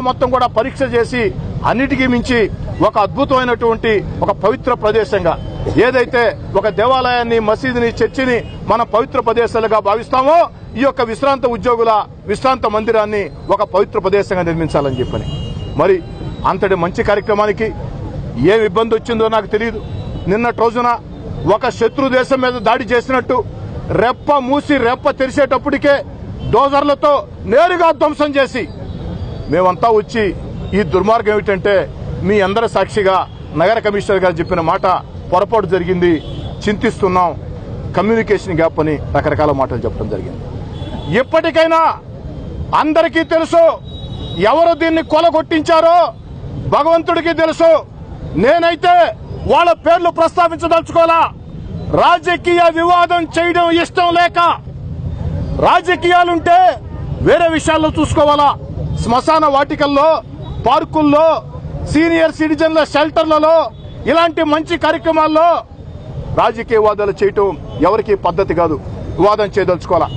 ల్యాబ్లు మొత్తం కూడా పరీక్ష చేసి అన్నిటికీ మించి ఒక అద్భుతమైనటువంటి ఒక పవిత్ర ప్రదేశంగా. ఏదైతే ఒక దేవాలయాన్ని మసీదుని చర్చిని మన పవిత్ర ప్రదేశాలుగా భావిస్తామో ఈ యొక్క విశ్రాంత ఉద్యోగుల విశ్రాంత మందిరాన్ని ఒక పవిత్ర ప్రదేశంగా నిర్మించాలని చెప్పని. మరి అంతటి మంచి కార్యక్రమానికి ఏం ఇబ్బంది వచ్చిందో నాకు తెలియదు. నిన్నటి రోజున ఒక శత్రు దేశం మీద దాడి చేసినట్టు రెప్ప మూసి రెప్ప తెరిచేటప్పటికే డోజర్లతో నేరుగా ధ్వంసం చేసి మేమంతా వచ్చి ఈ దుర్మార్గం ఏమిటంటే మీ అందరి సాక్షిగా నగర కమిషనర్ గారు చెప్పిన మాట పొరపాటు జరిగింది చింతిస్తున్నాం. కమ్యూనికేషన్ గ్యాప్ అని రకరకాల మాటలు చెప్పడం జరిగింది. ఎప్పటికైనా అందరికీ తెలుసు ఎవరు దీన్ని కొలగొట్టించారో భగవంతుడికి తెలుసు. నేనైతే వాళ్ళ పేర్లు ప్రస్తావించదలుచుకోవాలా? రాజకీయ వివాదం చేయడం ఇష్టం లేక రాజకీయాలుంటే వేరే విషయాల్లో చూసుకోవాలా? శ్మశాన వాటికల్లో పార్కుల్లో సీనియర్ సిటిజన్ల షెల్టర్లలో ఇలాంటి మంచి కార్యక్రమాల్లో రాజకీయ వాదాలు చేయటం ఎవరికి పద్ధతి కాదు. వివాదం చేయదలుచుకోవాలా?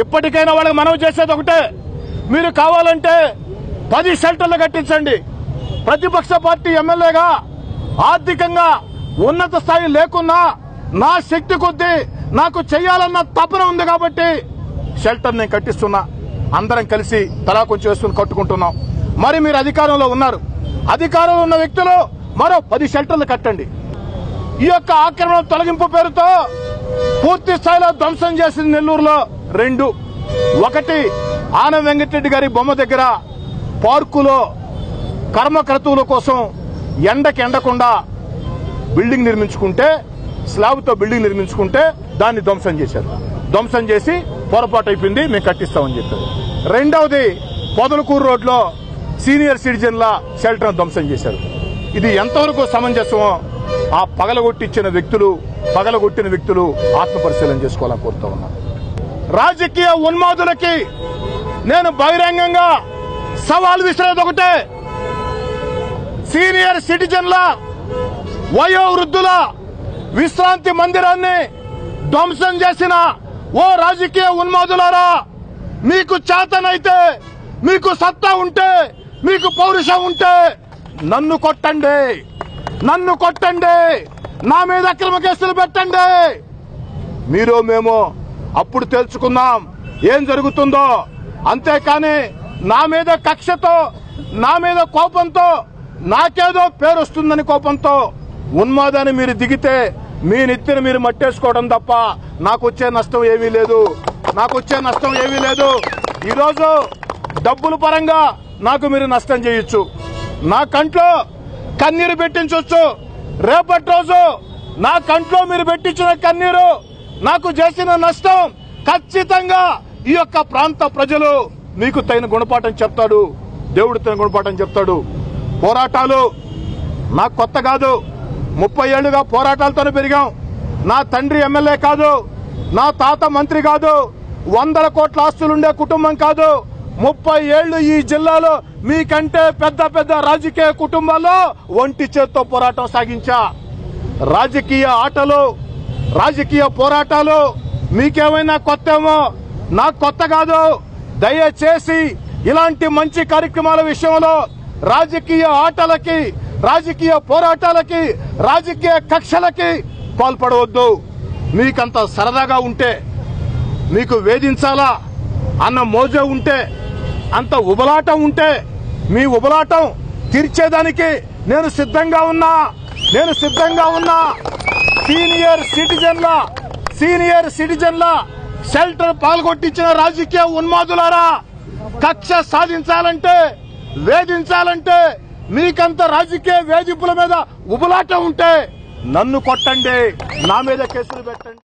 ఇప్పటికైనా వాళ్ళకి మనం చేసేది ఒకటే. మీరు కావాలంటే పది షెల్టర్లు కట్టించండి. ప్రతిపక్ష పార్టీ ఎమ్మెల్యేగా ఆర్థికంగా ఉన్నత స్థాయి లేకున్నా నా శక్తి కొద్దీ నాకు చేయాలన్న తపన ఉంది కాబట్టి షెల్టర్ నేను కట్టిస్తున్నా. అందరం కలిసి తలా కొంచెం వేసుకుని కట్టుకుంటున్నాం. మరి మీరు అధికారంలో ఉన్నారు. అధికారంలో ఉన్న వ్యక్తులు మరో పది షెల్టర్లు కట్టండి. ఈ యొక్క ఆక్రమణ తొలగింపు పేరుతో పూర్తి స్థాయిలో ధ్వంసం చేసింది నెల్లూరులో రెండు. ఒకటి ఆన వెంకటరెడ్డి గారి బొమ్మ దగ్గర పార్కులో కర్మకర్తువుల కోసం ఎండకి ఎండకుండా బిల్డింగ్ నిర్మించుకుంటే స్లాబ్తో బిల్డింగ్ నిర్మించుకుంటే దాన్ని ధ్వంసం చేశారు. ధ్వంసం చేసి పొరపాటు అయిపోయింది మేము కట్టిస్తామని చెప్పారు. రెండవది పొదలకూరు రోడ్లో సీనియర్ సిటిజన్ల షెల్టర్ ధ్వంసం చేశారు. ఇది ఎంతవరకు సమంజసమో ఆ పగలగొట్టించిన వ్యక్తులు పగలగొట్టిన వ్యక్తులు ఆత్మపరిశీలన చేసుకోవాలని కోరుతా ఉన్నాను రాజకీయ ఉన్మాదులకి నేను బహిరంగంగా సవాల్ విసిరేది ఒకటే. సీనియర్ సిటిజన్ల వయోవృద్ధుల విశ్రాంతి మందిరాన్ని ధ్వంసం చేసిన ఓ రాజకీయ ఉన్మాదులారా మీకు చేతనైతే మీకు సత్తా ఉంటే మీకు పౌరుషం ఉంటే నన్ను కొట్టండి. నన్ను కొట్టండి. నా మీద అక్రమ కేసులు పెట్టండి. మీరు మేము అప్పుడు తెలుసుకుందాం ఏం జరుగుతుందో. అంతేకాని నా మీద కక్షతో నా మీద కోపంతో నాకేదో పేరు వస్తుందని కోపంతో ఉన్మాదాన్ని మీరు దిగితే మీ నెత్తిన మీరు మట్టేసుకోవడం తప్ప నాకు వచ్చే నష్టం ఏమీ లేదు. నాకు వచ్చే నష్టం ఏమీ లేదు. ఈరోజు డబ్బుల పరంగా నాకు మీరు నష్టం చేయొచ్చు. నా కంట్లో కన్నీరు పెట్టించవచ్చు రేపటి రోజు నా కంట్లో మీరు పెట్టించిన కన్నీరు నాకు చేసిన నష్టం ఖచ్చితంగా ఈ యొక్క ప్రాంత ప్రజలు మీకు తగిన గుణపాఠం చెప్తాడు. దేవుడు తగిన గుణపాఠం చెప్తాడు. పోరాటాలు నాకు కొత్త కాదు. ముప్పై ఏళ్ళుగా పోరాటాలతోనే పెరిగాం. నా తండ్రి ఎమ్మెల్యే కాదు నా తాత మంత్రి కాదు వందల కోట్ల ఆస్తులుండే కుటుంబం కాదు. ముప్పై ఏళ్ళు ఈ జిల్లాలో మీకంటే పెద్ద పెద్ద రాజకీయ కుటుంబాల్లో ఒంటి చేత్తో పోరాటం సాగించా. రాజకీయ ఆటలు రాజకీయ పోరాటాలు మీకేమైనా కొత్తేమో? నాకు కొత్త కాదు. దయచేసి ఇలాంటి మంచి కార్యక్రమాల విషయంలో రాజకీయ ఆటలకి రాజకీయ పోరాటాలకి రాజకీయ కక్షలకి పాల్పడవద్దు. మీకంత సరదాగా ఉంటే మీకు వేధించాలా అన్న మోజే ఉంటే అంత ఉబలాటం ఉంటే మీ ఉబలాటం తీర్చేదానికి నేను సిద్ధంగా ఉన్నా నేను సిద్ధంగా ఉన్నా. సీనియర్ సిటిజన్ల సీనియర్ సిటిజన్ల షెల్టర్ పాల్గొట్టించిన రాజకీయ ఉన్మాదులారా కక్ష సాధించాలంటే వేధించాలంటే మీకంత రాజకీయ వేధింపుల మీద ఉబలాటం ఉంటే నన్ను కొట్టండి. నా మీద కేసులు పెట్టండి.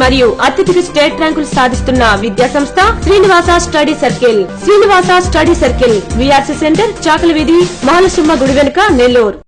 మరియు అత్యధిక స్టేట్ ర్యాంకులు సాధిస్తున్న విద్యా సంస్థ Srinivasa study circle. Srinivasa study circle VRC center చాకలి వీధి గుడి వెనుక నెల్లూరు.